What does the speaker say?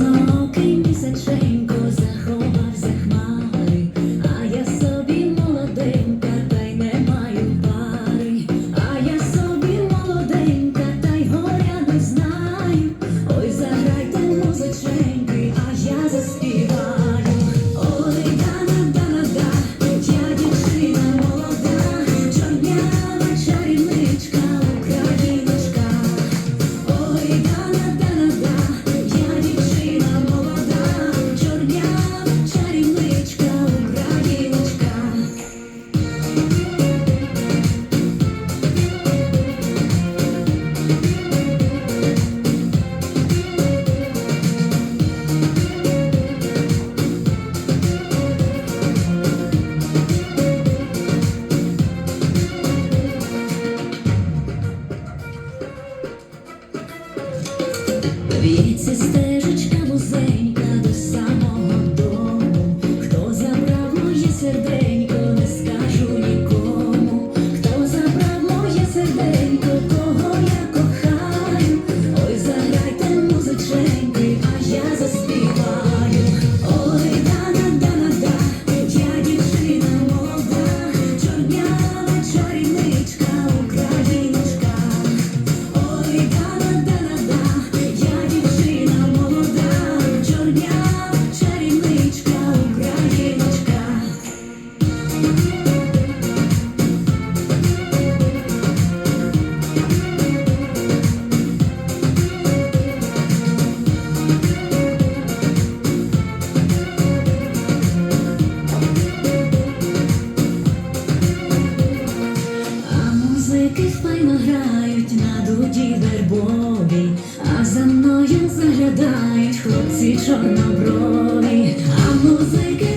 snow Sisterzyć kamuzeum. музики файно грають на дуді вербові, а за мною заглядають хлопці чорноброві, а музики.